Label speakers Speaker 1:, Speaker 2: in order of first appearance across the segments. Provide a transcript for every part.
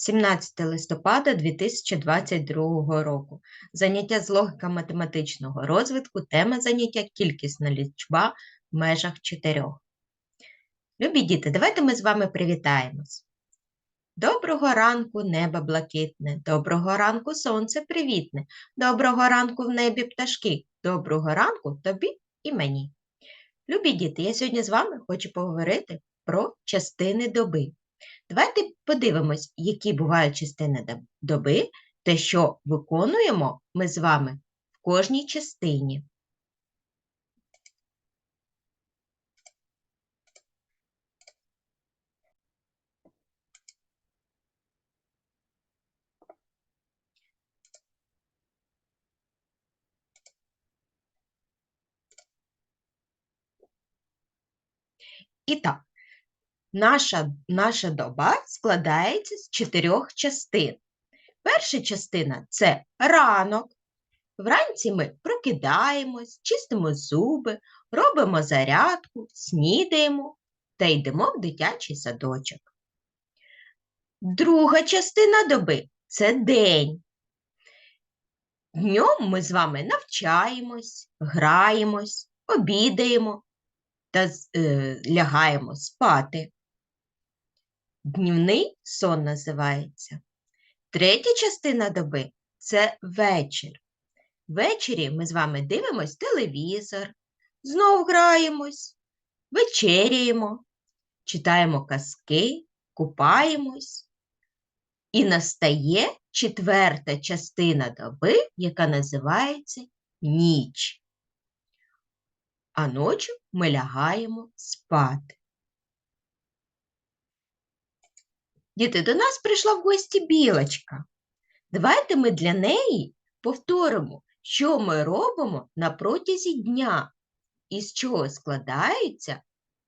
Speaker 1: 17 листопада 2022 року. Заняття з логіка математичного розвитку. Тема заняття кількісна лічба в межах чотирьох. Любі діти, давайте ми з вами привітаємось. Доброго ранку, небо блакитне, доброго ранку сонце привітне, доброго ранку в небі пташки, доброго ранку тобі і мені. Любі діти, я сьогодні з вами хочу поговорити про частини доби. Давайте подивимось, які бувають частини доби, те, що виконуємо ми з вами в кожній частині. І так, наша, наша доба складається з чотирьох частин. Перша частина це ранок. Вранці ми прокидаємось, чистимо зуби, робимо зарядку, снідаємо та йдемо в дитячий садочок. Друга частина доби це день. Днем ми з вами навчаємось, граємось, обідаємо та е, лягаємо спати. Днівний сон називається. Третя частина доби це вечір. Ввечері ми з вами дивимось телевізор, знов граємось, вечеряємо, читаємо казки, купаємось. І настає четверта частина доби, яка називається ніч. А ночі ми лягаємо спати. Діти, до нас прийшла в гості білочка. Давайте ми для неї повторимо, що ми робимо на протязі дня і з чого складається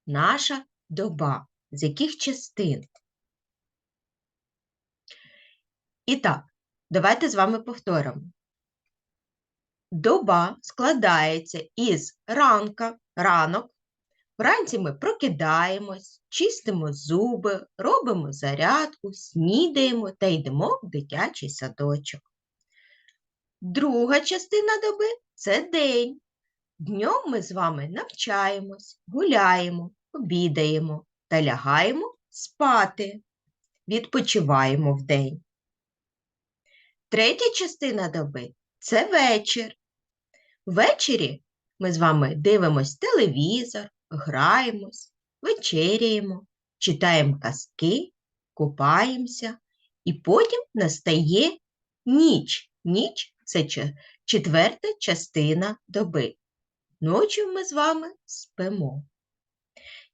Speaker 1: наша доба, з яких частин. І так, давайте з вами повторимо. Доба складається із ранка, ранок. Вранці ми прокидаємось, чистимо зуби, робимо зарядку, снідаємо та йдемо в дитячий садочок. Друга частина доби це день. Днем ми з вами навчаємось, гуляємо, обідаємо та лягаємо спати. Відпочиваємо вдень. Третя частина доби це вечір. Ввечері ми з вами дивимось телевізор, граємось, вечеряємо, читаємо казки, купаємося, і потім настає ніч. Ніч це четверта частина доби. Ночі ми з вами спимо.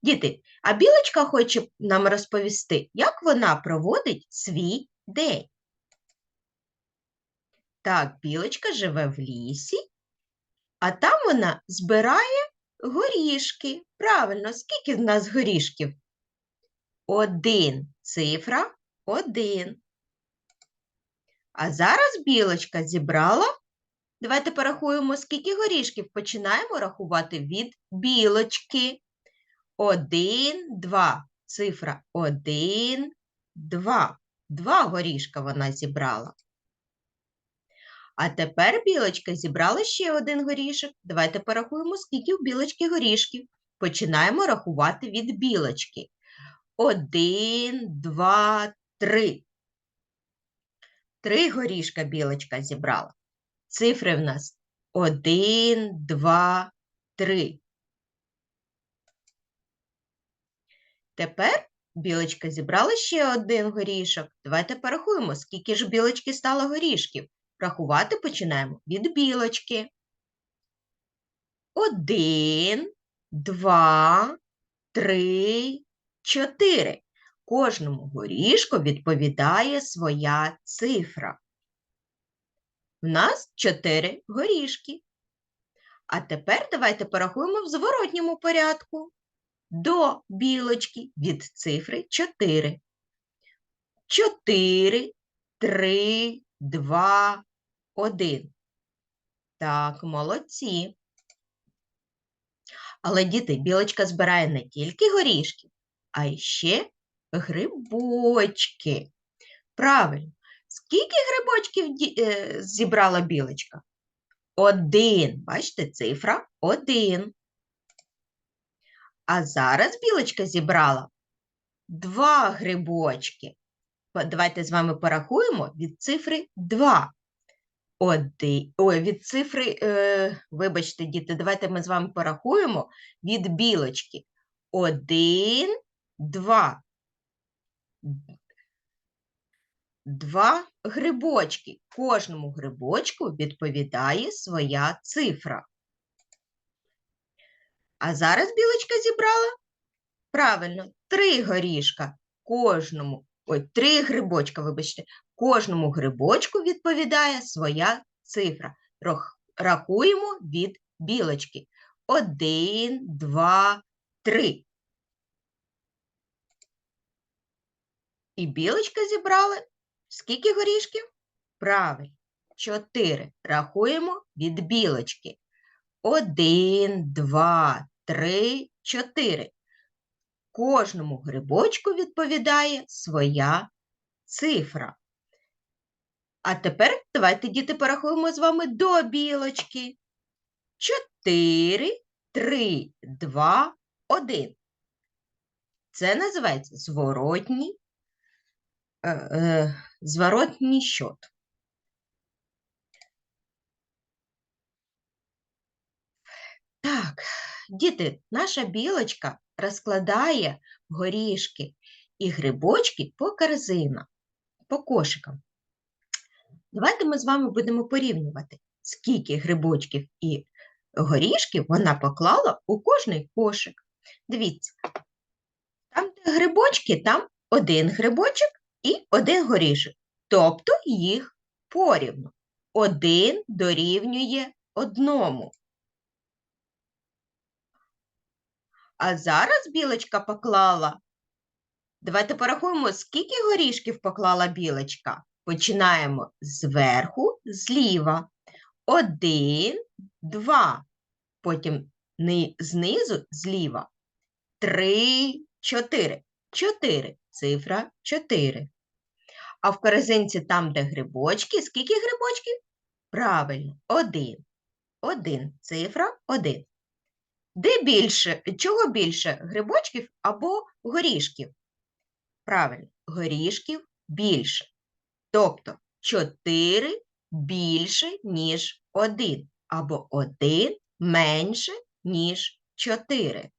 Speaker 1: Діти, а білочка хоче нам розповісти, як вона проводить свій день. Так, білочка живе в лісі, а там вона збирає горішки. Правильно, скільки в нас горішків? Один. Цифра один. А зараз білочка зібрала. Давайте порахуємо, скільки горішків. Починаємо рахувати від білочки. Один, два. Цифра один, два. Два горішка вона зібрала. А тепер білочка зібрала ще один горішок. Давайте порахуємо, скільки у білочки горішків. Починаємо рахувати від білочки. Один, два, три. Три горішка білочка зібрала. Цифри в нас один, два, три. Тепер білочка зібрала ще один горішок. Давайте порахуємо, скільки ж білочки стало горішків. Рахувати починаємо від білочки. Один, два, три, чотири. Кожному горішку відповідає своя цифра. У нас чотири горішки. А тепер давайте порахуємо в зворотньому порядку. До білочки від цифри 4. 4, 3, 2, 1. Так, молодці. Але діти, білочка збирає не тільки горішки, а й ще грибочки. Правильно. Скільки грибочків е, зібрала білочка? Один. Бачите, цифра один. А зараз білочка зібрала два грибочки. Давайте з вами порахуємо від цифри 2. Оди... Ой, від цифри, е, вибачте, діти, давайте ми з вами порахуємо від білочки. Один, два. Два грибочки. Кожному грибочку відповідає своя цифра. А зараз білочка зібрала правильно три горішка. Кожному, ой, три грибочка, вибачте, кожному грибочку відповідає своя цифра. Рахуємо від білочки. Один, два, три. І білочка зібрала скільки горішків? Правильно, чотири. Рахуємо від білочки. Один, два, три, чотири. Кожному грибочку відповідає своя цифра. А тепер давайте, діти, порахуємо з вами до білочки. Чотири, три, два, один. Це називається зворотній, е, е, зворотній щот. Так, діти, наша білочка розкладає горішки і грибочки по корзинам, по кошикам. Давайте ми з вами будемо порівнювати, скільки грибочків і горішків вона поклала у кожний кошик. Дивіться, там, де грибочки, там один грибочок і один горішок, тобто їх порівну. Один дорівнює одному. А зараз білочка поклала. Давайте порахуємо, скільки горішків поклала білочка. Починаємо зверху, зліва. Один, два. Потім знизу, зліва. Три, чотири. Чотири. Цифра чотири. А в корзинці там, де грибочки, скільки грибочків? Правильно, один. Один. Цифра один. Де більше, чого більше грибочків або горішків? Правильно, горішків більше. Тобто 4 більше, ніж 1, або 1 менше, ніж 4.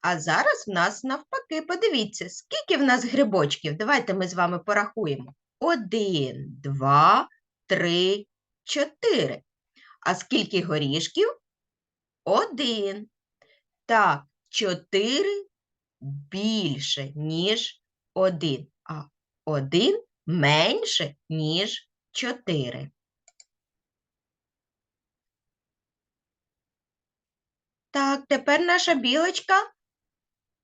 Speaker 1: А зараз в нас навпаки, подивіться, скільки в нас грибочків. Давайте ми з вами порахуємо. 1, 2, 3, 4. А скільки горішків? Один. Так, чотири більше, ніж один, а один менше, ніж чотири. Так, тепер наша білочка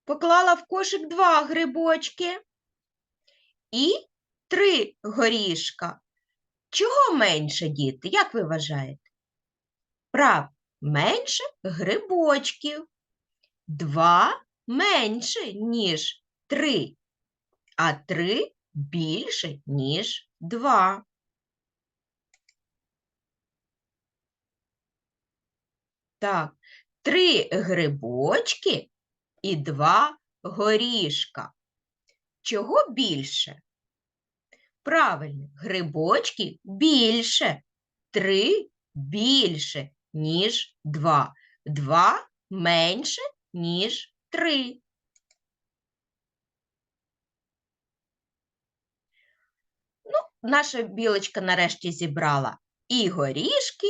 Speaker 1: поклала в кошик два грибочки і три горішка. Чого менше, діти? Як ви вважаєте? Прав, менше грибочків. Два менше, ніж три, а три більше, ніж два. Так, три грибочки і два горішка. Чого більше? Правильно, грибочки більше. Три більше, ніж два. Два менше, ніж три. Ну, наша білочка нарешті зібрала і горішки,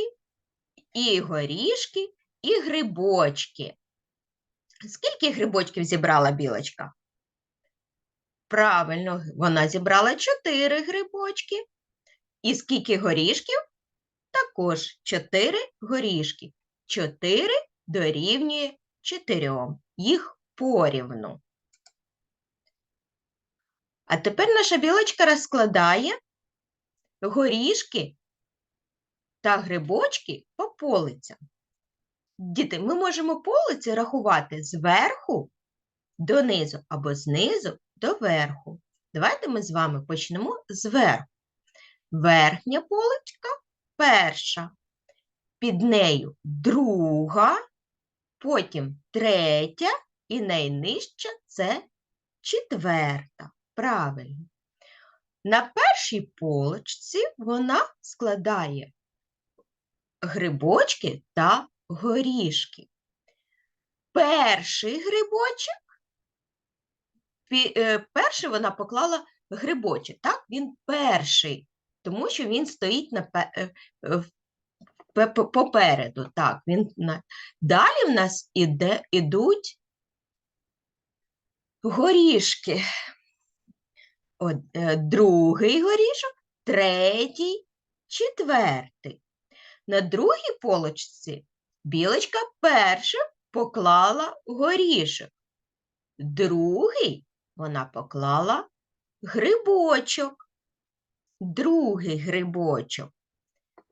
Speaker 1: і горішки, і грибочки. Скільки грибочків зібрала білочка? Правильно, вона зібрала чотири грибочки. І скільки горішків? Також чотири горішки. Чотири дорівнює чотирьом. Їх порівну. А тепер наша білочка розкладає горішки та грибочки по полицям. Діти, ми можемо полиці рахувати зверху донизу або знизу до верху. Давайте ми з вами почнемо зверху. Верхня полочка перша, під нею друга, потім третя і найнижча це четверта. Правильно. На першій полочці вона складає грибочки та горішки. Перший грибочок, е, перший вона поклала грибочок, так? Він перший, тому що він стоїть е, попереду. Так, він. Далі в нас іде, ідуть горішки. От, е, другий горішок, третій, четвертий. На другій полочці білочка перша поклала горішок. Другий вона поклала грибочок. Другий грибочок.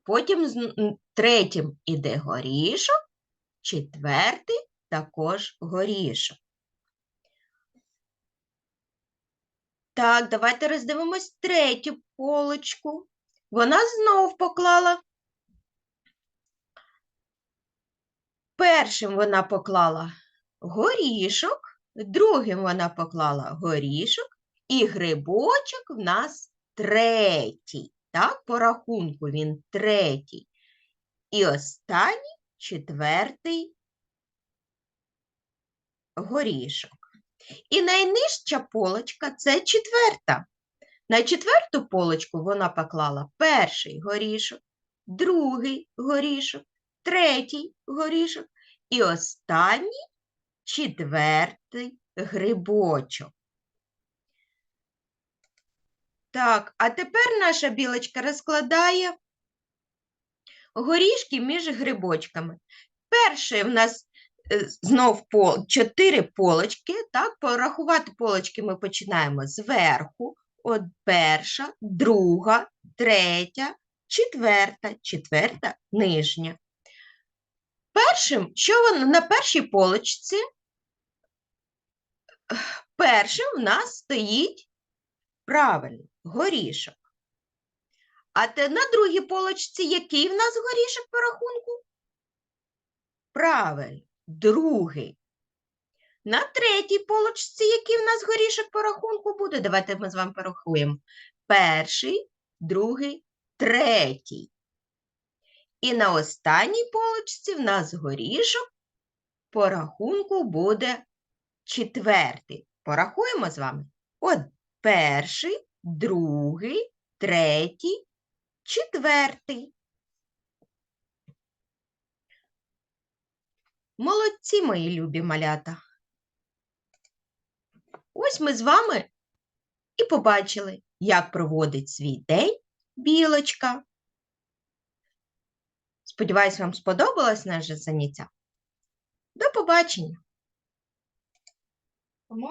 Speaker 1: Потім з третім іде горішок, четвертий також горішок. Так, давайте роздивимось третю полочку. Вона знов поклала. Першим вона поклала горішок, другим вона поклала горішок, і грибочок в нас третій. Так, по рахунку він третій. І останній четвертий горішок. І найнижча полочка це четверта. На четверту полочку вона поклала перший горішок, другий горішок, третій горішок і останній четвертий грибочок. Так, а тепер наша білочка розкладає горішки між грибочками. Перший в нас знов пол, чотири полочки. Так, порахувати полочки ми починаємо зверху. От перша, друга, третя, четверта, четверта нижня. Першим, що воно на першій полочці? Першим в нас стоїть правильно горішок. А те на другій полочці який в нас горішок по рахунку? Правильно, другий. На третій полочці який в нас горішок по рахунку буде? Давайте ми з вами порахуємо. Перший, другий, третій. І на останній полочці в нас горішок по рахунку буде четвертий. Порахуємо з вами. От перший, другий, третій, четвертий. Молодці, мої любі малята. Ось ми з вами і побачили, як проводить свій день білочка. Сподіваюсь, вам сподобалось наше заняття. До побачення!